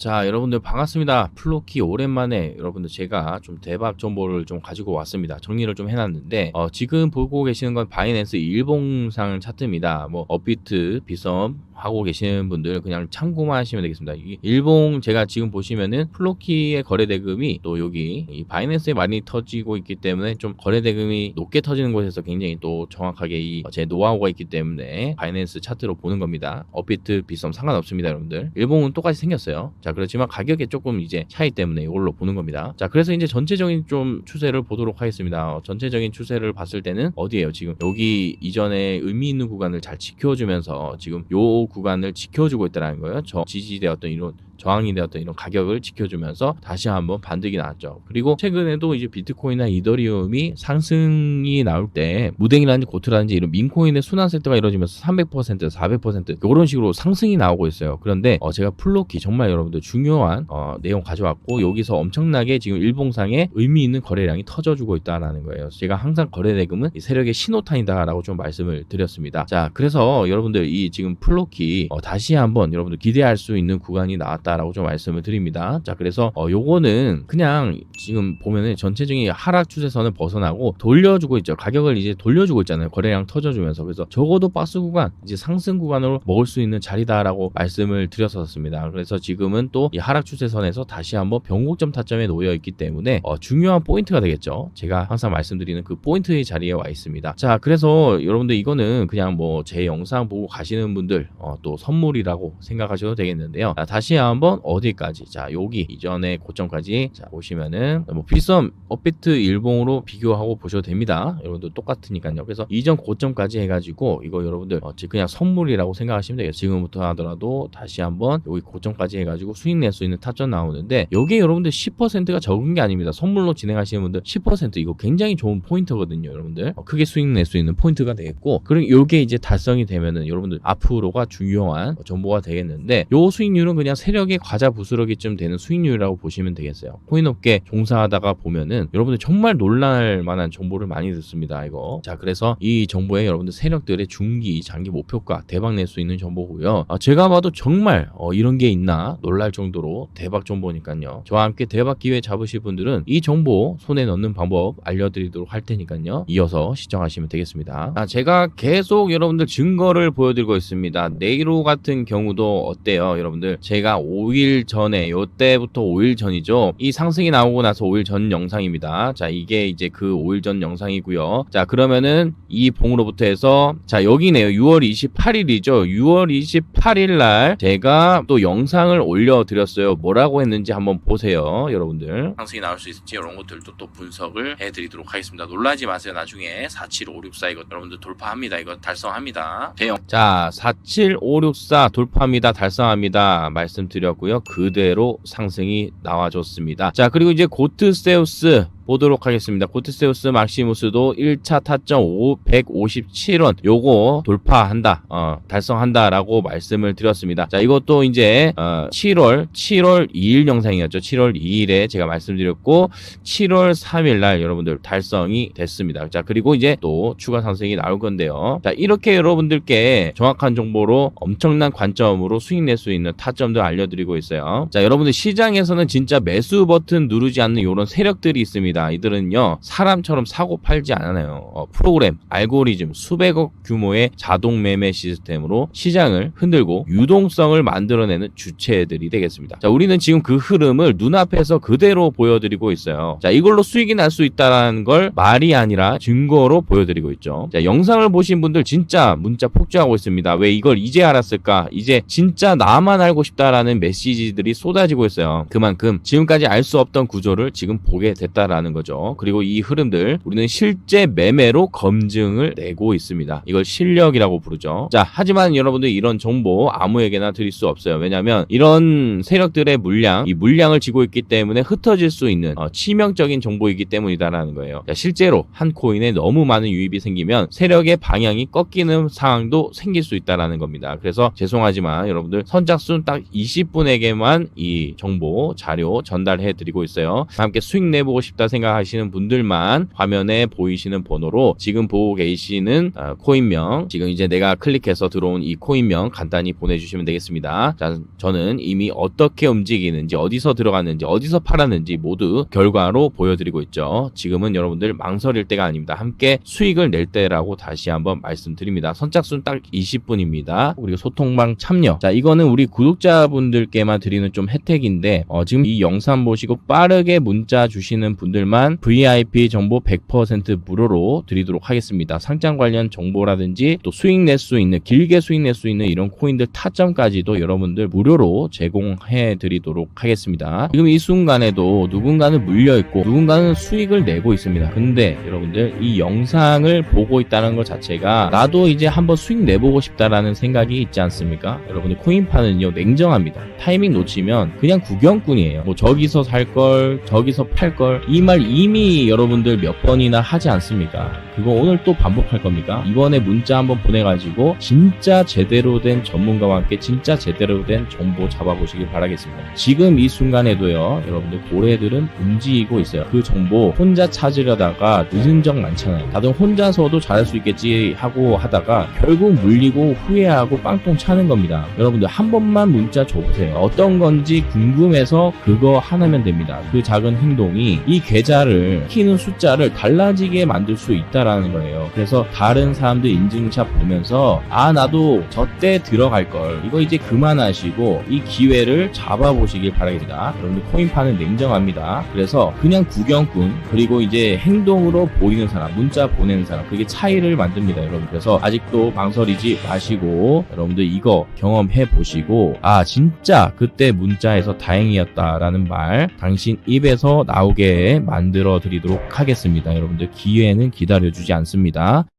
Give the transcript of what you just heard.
자, 여러분들 반갑습니다. 플로키 오랜만에 여러분들 제가 좀 대박 정보를 좀 가지고 왔습니다. 정리를 좀 해놨는데 어, 지금 보고 계시는 건 바이낸스 일봉상 차트입니다. 뭐 업비트, 비썸 하고 계시는 분들 그냥 참고만 하시면 되겠습니다. 이 일봉 제가 지금 보시면은 플로키의 거래 대금이 또 여기 이 바이낸스에 많이 터지고 있기 때문에 좀 거래 대금이 높게 터지는 곳에서 굉장히 또 정확하게 이 제 노하우가 있기 때문에 바이낸스 차트로 보는 겁니다. 업비트, 비썸 상관없습니다, 여러분들. 일봉은 똑같이 생겼어요. 자, 그렇지만 가격에 조금 이제 차이 때문에 이걸로 보는 겁니다. 자, 그래서 이제 전체적인 좀 추세를 보도록 하겠습니다. 어, 전체적인 추세를 봤을 때는 어디에요? 지금 여기 이전에 의미 있는 구간을 잘 지켜주면서 지금 요 구간을 지켜주고 있다는 거예요. 저 지지되었던 이런 저항이 되었던 이런 가격을 지켜주면서 다시 한번 반등이 나왔죠. 그리고 최근에도 이제 비트코인이나 이더리움이 상승이 나올 때 무댕이라든지 고트라든지 이런 민코인의 순환 세트가 이루어지면서 300% 400% 이런 식으로 상승이 나오고 있어요. 그런데 어, 제가 플로키 정말 여러분들 중요한 어, 내용 가져왔고 여기서 엄청나게 지금 일봉상에 의미 있는 거래량이 터져주고 있다라는 거예요. 제가 항상 거래 대금은 이 세력의 신호탄이다라고 좀 말씀을 드렸습니다. 자, 그래서 여러분들 이 지금 플로키 어, 다시 한번 여러분들 기대할 수 있는 구간이 나왔다 라고 좀 말씀을 드립니다. 자, 그래서 어, 요거는 그냥 지금 보면은 전체적인 하락 추세선을 벗어나고 돌려주고 있죠. 가격을 이제 돌려주고 있잖아요. 거래량 터져주면서 그래서 적어도 박스 구간 이제 상승 구간으로 먹을 수 있는 자리다라고 말씀을 드렸었습니다. 그래서 지금은 또 이 하락 추세선에서 다시 한번 변곡점 타점에 놓여 있기 때문에 어, 중요한 포인트가 되겠죠. 제가 항상 말씀드리는 그 포인트의 자리에 와 있습니다. 자, 그래서 여러분들 이거는 그냥 뭐 제 영상 보고 가시는 분들 어, 또 선물이라고 생각하셔도 되겠는데요. 자, 다시 한번 어디까지? 자, 여기 이전의 고점까지 자 보시면은 뭐 비썸 업비트 일봉으로 비교하고 보셔도 됩니다. 여러분들 똑같으니까요. 그래서 이전 고점까지 해가지고 이거 여러분들 어, 그냥 선물이라고 생각하시면 되겠어요. 지금부터 하더라도 다시 한번 여기 고점까지 해가지고 수익 낼 수 있는 타점 나오는데 여기에 여러분들 10%가 적은 게 아닙니다. 선물로 진행하시는 분들 10% 이거 굉장히 좋은 포인트거든요, 여러분들. 어, 크게 수익 낼 수 있는 포인트가 되겠고 그리고 이게 이제 달성이 되면은 여러분들 앞으로가 중요한 정보가 되겠는데 요 수익률은 그냥 세력 의 과자 부스러기쯤 되는 수익률이라고 보시면 되겠어요. 코인업계 종사하다가 보면은 여러분들 정말 놀랄 만한 정보를 많이 듣습니다. 이거. 자, 그래서 이 정보에 여러분들 세력들의 중기, 장기 목표가 대박 낼 수 있는 정보고요. 아, 제가 봐도 정말 어, 이런 게 있나 놀랄 정도로 대박 정보니까요. 저와 함께 대박 기회 잡으실 분들은 이 정보 손에 넣는 방법 알려드리도록 할 테니까요. 이어서 시청하시면 되겠습니다. 아, 제가 계속 여러분들 증거를 보여드리고 있습니다. 네이로 같은 경우도 어때요, 여러분들? 제가 5일 전에 요때부터 5일 전이죠. 이 상승이 나오고 나서 5일 전 영상입니다. 자, 이게 이제 그 5일 전 영상이고요. 자, 그러면은 이 봉으로부터 해서 자, 여기네요. 6월 28일이죠. 6월 28일 날 제가 또 영상을 올려 드렸어요. 뭐라고 했는지 한번 보세요, 여러분들. 상승이 나올 수 있을지 이런 것들도 또 분석을 해 드리도록 하겠습니다. 놀라지 마세요. 나중에 47564 이거 여러분들 돌파합니다. 이거 달성합니다. 대형. 자, 47564 돌파합니다. 달성합니다. 말씀드 렸고요. 그대로 상승이 나와줬습니다. 자, 그리고 이제 고트세우스 보도록 하겠습니다. 고트세우스 막시무스도 1차 타점 5, 157원 요거 돌파한다. 어, 달성한다라고 말씀을 드렸습니다. 자, 이것도 이제 어, 7월 7월 2일 영상이었죠. 7월 2일에 제가 말씀드렸고 7월 3일 날 여러분들 달성이 됐습니다. 자, 그리고 이제 또 추가 상승이 나올 건데요. 자, 이렇게 여러분들께 정확한 정보로 엄청난 관점으로 수익 낼 수 있는 타점들 알려드리고 있어요. 자, 여러분들 시장에서는 진짜 매수 버튼 누르지 않는 이런 세력들이 있습니다. 이들은요 사람처럼 사고 팔지 않아요. 어, 프로그램, 알고리즘, 수백억 규모의 자동 매매 시스템으로 시장을 흔들고 유동성을 만들어내는 주체들이 되겠습니다. 자, 우리는 지금 그 흐름을 눈앞에서 그대로 보여드리고 있어요. 자, 이걸로 수익이 날 수 있다는 걸 말이 아니라 증거로 보여드리고 있죠. 자, 영상을 보신 분들 진짜 문자 폭주하고 있습니다. 왜 이걸 이제 알았을까? 이제 진짜 나만 알고 싶다라는 메시지들이 쏟아지고 있어요. 그만큼 지금까지 알 수 없던 구조를 지금 보게 됐다라는 거죠. 그리고 이 흐름들 우리는 실제 매매로 검증을 내고 있습니다. 이걸 실력이라고 부르죠. 자, 하지만 여러분들 이런 정보 아무에게나 드릴 수 없어요. 왜냐하면 이런 세력들의 물량, 이 물량을 지고 있기 때문에 흩어질 수 있는 어, 치명적인 정보이기 때문이다라는 거예요. 자, 실제로 한 코인에 너무 많은 유입이 생기면 세력의 방향이 꺾이는 상황도 생길 수 있다라는 겁니다. 그래서 죄송하지만 여러분들 선착순 딱 20분에게만 이 정보 자료 전달해 드리고 있어요. 함께 수익 내보고 싶다 생각 생각하시는 분들만 화면에 보이시는 번호로 지금 보고 계시는 어, 코인명 지금 이제 내가 클릭해서 들어온 이 코인명 간단히 보내주시면 되겠습니다. 자, 저는 이미 어떻게 움직이는지 어디서 들어갔는지 어디서 팔았는지 모두 결과로 보여드리고 있죠. 지금은 여러분들 망설일 때가 아닙니다. 함께 수익을 낼 때라고 다시 한번 말씀드립니다. 선착순 딱 20분입니다. 그리고 소통방 참여. 자, 이거는 우리 구독자분들께만 드리는 좀 혜택인데 어, 지금 이 영상 보시고 빠르게 문자 주시는 분들 만 VIP 정보 100% 무료로 드리도록 하겠습니다. 상장 관련 정보라든지 또 수익 낼 수 있는 길게 수익 낼 수 있는 이런 코인들 타점까지도 여러분들 무료로 제공해 드리도록 하겠습니다. 지금 이 순간에도 누군가는 물려 있고 누군가는 수익을 내고 있습니다. 근데 여러분들 이 영상을 보고 있다는 것 자체가 나도 이제 한번 수익 내보고 싶다라는 생각이 있지 않습니까? 여러분들 코인파는요 냉정합니다. 타이밍 놓치면 그냥 구경꾼이에요. 뭐 저기서 살 걸, 저기서 팔 걸. 이말 이미 여러분들 몇 번이나 하지 않습니까? 그거 오늘 또 반복할 겁니까? 이번에 문자 한번 보내가지고 진짜 제대로 된 전문가와 함께 진짜 제대로 된 정보 잡아보시길 바라겠습니다. 지금 이 순간에도요, 여러분들 고래들은 움직이고 있어요. 그 정보 혼자 찾으려다가 늦은 적 많잖아요. 다들 혼자서도 잘할 수 있겠지 하고 하다가 결국 물리고 후회하고 빵똥 차는 겁니다. 여러분들 한 번만 문자 줘보세요. 어떤 건지 궁금해서 그거 하나면 됩니다. 그 작은 행동이 이 계좌를 키는 숫자를 달라지게 만들 수 있다라는 거예요. 그래서 다른 사람들 인증샷 보면서 아 나도 저 때 들어갈 걸 이거 이제 그만하시고 이 기회를 잡아보시길 바라겠습니다. 여러분들 코인파는 냉정합니다. 그래서 그냥 구경꾼 그리고 이제 행동으로 보이는 사람 문자 보내는 사람 그게 차이를 만듭니다, 여러분. 그래서 아직도 망설이지 마시고 여러분들 이거 경험해 보시고 아 진짜 그때 문자에서 다행이었다라는 말 당신 입에서 나오게 만들어 드리도록 하겠습니다. 여러분들 기회는 기다려주지 않습니다.